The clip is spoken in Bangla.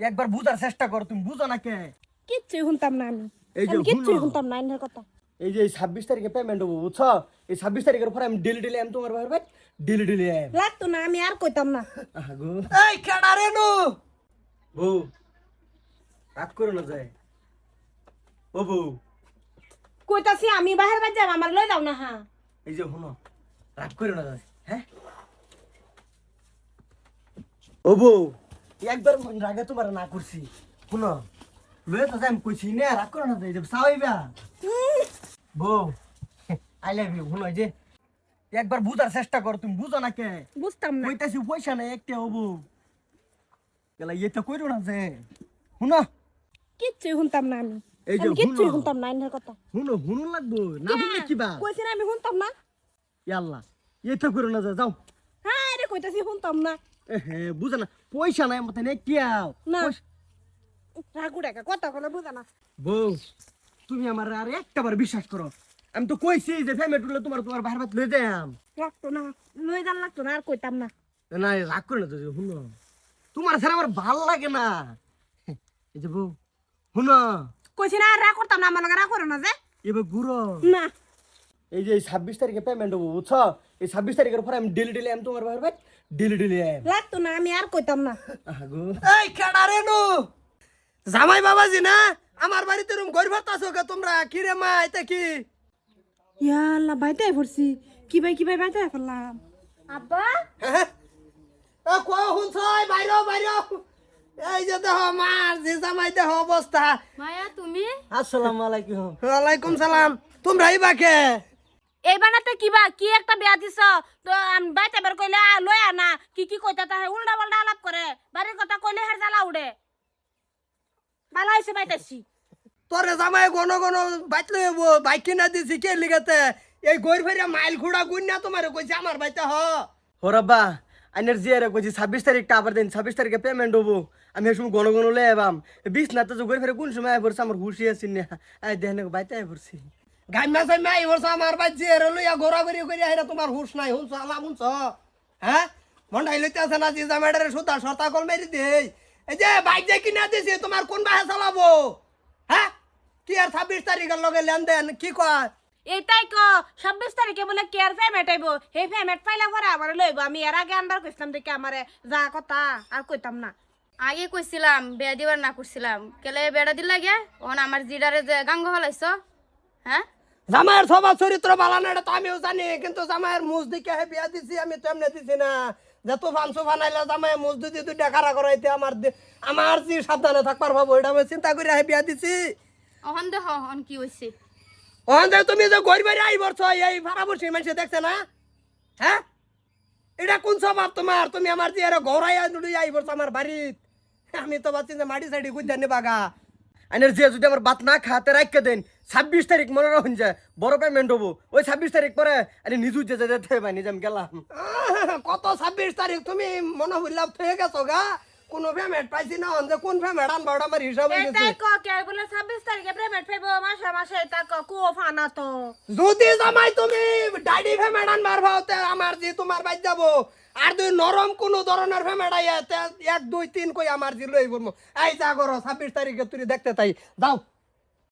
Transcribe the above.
একবার বুঝার চেষ্টা কর তুমি বুঝো না কে? কিচ্ছুই শুনতাম না আমি। এই যে আমি কিচ্ছুই শুনো। শুনতাম না এনের কথা। এই যে ছাব্বিশ তারিখে পেমেন্ট হব বুঝছ? এই ছাব্বিশ তারিখের পরে আমি ডেলি ডেলি আমি তোমার ভাই ডেলি ডেলি আম লাগতো না আমি আর কইতাম না। আগো এই কেডা রে নো? বউ রাগ করো না যায়। ও বউ। কইতাছি আমি বাহির বাজ যাম আমার লই যাও না হ্যাঁ। এই যে শুনো রাগ করো না যায় হ্যাঁ? ও বউ একবার রাগে তোমার না করছি। শুনো লয়ে তো যাই কইছি না রাগ করো না যায় যে সাওইবা বউ আই লাভ ইউ। শুনো যে একবার বুঝার চেষ্টা কর তুমি বুঝো না কে? বুঝতাম না। কইতাছি পয়সা নাই একটা হব। গেলা ইয়ে তো কইরো না যে। শুনো। কিচ্ছুই শুনতাম না আমি। এই যে আমি কিচ্ছুই শুনতাম না এনের কথা। শুনো শুনো লাগবো না শুনলে কিবা? কইছি না আমি শুনতাম না? ইয়াল্লা ইয়ে তো করো না যাও। হ্যাঁ রে কইতাছি শুনতাম না। হ্যাঁ বুঝা না পয়সা নাই মতো একটিয়াও না। পয়সা- রাগু কথা কোনো বুঝা না। বউ তুমি আমার আর একটা বার বিশ্বাস করো। আমি তো কইছি যে ফ্যামিলি টুলে তোমার তোমার বাহির বাত লয়ে যাম। লাগতো না লই যান লাগতো না আর কইতাম না। না রাগ করে না তো শুনো। তোমার ছাড়া আমার ভালো লাগে না। এই যে বউ শুনো। কইছি না আর রাগ করতাম না আমার লগে রাগ করো না যে। এবার ঘুরো। না। এই যে ছাব্বিশ তারিখে পেমেন্ট হব বুঝছ? এই ছাব্বিশ তারিখের পরে আমি ডেলি ডেলি আমি তোমার বাহির বাত ডেলি ডেলি আম লাগতো না আমি আর কইতাম না। আগো। এই কেডা রে নো জামাই বাবাজি না? আমার বাড়িতে রুম গরিব আছো কে তোমরা? কি রে মা এটা কি? ইয়াল্লা বাইতে পড়ছি। কি ভাই কি ভাই বাইতে ফেললাম আব্বা? হ্যাঁ? এ কো হুনছই বাইরে বাইরে। এই যে দেহ মার যে জামাই দেহ অবস্থা। মায়া তুমি? আসসালামু আলাইকুম। ওয়ালাইকুম সালাম। তোমরা এই বাকে এই বানাতে কিবা? কি একটা বেয়া দিছ? তো আমি বাইতে বের কইলে আ, লই আনা। কি কি কইতা তাহে? উল্টা পাল্টা আলাপ করে বাড়ির কথা কইলে হের জ্বালা উড়ে বালা হইছে বাইতেছি তোরে জামাই গন গন বাইত লই বাইক কিনা দিছি কে লিগাতে। এই গইর ফেরিয়া মাইল খুড়া গুন্না তোমার কইছে আমার বাইতে হ। ও রব্বা আইনের জিয়ারে কইছি ছাব্বিশ তারিখটা আবার দিন ছাব্বিশ তারিখে পেমেন্ট হব। আমি সময় গণ গণ লই আবাম বিশ না তো গইর ফেরে কোন সময় আই পড়ছে আমার হুশি আছি না? আই দেখনে বাইতে আই পড়ছি গাইমা সাইমা পড়ছে আমার বাইত জিয়ারে লইয়া ঘোরা ঘুরি করি আইরা তোমার হুশ নাই। হুনছ আলাম হুনছ হ্যাঁ? মন্ডাই লইতে আছে না যে জামাইডারে সুতা সরতা কল মেরি দেই। এই যে বাইক যে কিনা দিছি তোমার কোন বাহে চালাবো? হ্যাঁ? কি আর ছাব্বিশ তারিখের লগে লেনদেন? কি কয়? এইটাই ক ছাব্বিশ তারিখে বলে কেয়ার পেমেন্ট আইব সেই পেমেন্ট পাইলে পরে আবার লইব। আমি এর আগে আনবার কইছিলাম দেখি আমারে যা কথা আর কইতাম না। আগে কইছিলাম বেড়া দিবার না করছিলাম। কেলে বেড়া দিল লাগে ওন আমার জিডারে যে গাঙ্গ হলাইছ হ্যাঁ? জামাইয়ের সবার চরিত্র বালা না এটা তো আমিও জানি কিন্তু জামাইয়ের মুজ দিকে হে বিয়া দিছি আমি তো এমনি দিছি না। যে তুফান সুফান আইলে জামাই মুজ দিদি তুই দেখারা করাইতে আমার আমার যে সাবধানে থাকবার ভাবো এটা আমি চিন্তা করে হে বিয়া দিছি। অহন দেহ অন কি হইছে? ওখান থেকে তুমি যে গড় বাড়ি আই বলছো এই ভাড়া বসে মানুষে দেখছে না? হ্যাঁ? এটা কোন স্বভাব তোমার? তুমি আমার যে আনুড়ি আই বলছো আমার বাড়িত। আমি তো ভাবছি যে মাটি সাইডি গুজ জানি বাগা আইনের যে যদি আমার বাত না খাতে রাখতে দেন ছাব্বিশ তারিখ মনে রাখুন যে বড় পেমেন্ট হব। ওই ছাব্বিশ তারিখ পরে আরে নিজু যে যেতে হবে নিজে আমি গেলাম। কত ছাব্বিশ তারিখ তুমি মনে হইলাম থেকে গেছো গা? কোন পেমেন্ট পাইছি না যে কোন পেমেন্ট আনব আমার হিসাব হয়ে গেছে। ক কে বলে ছাব্বিশ তারিখে পেমেন্ট পাইব মাসে মাসে এটা ক কো ফানা তো। যদি জামাই তুমি ডাইডি ফেমেট আনবার ভাওতে আমার জি তোমার বাইর যাব। আর দুই নরম কোন ধরনের ফেমেডা এক দুই, তিন কই আমার জিরো এই বলব। এই যা করো ছাব্বিশ তারিখে তুই দেখতে তাই। যাও।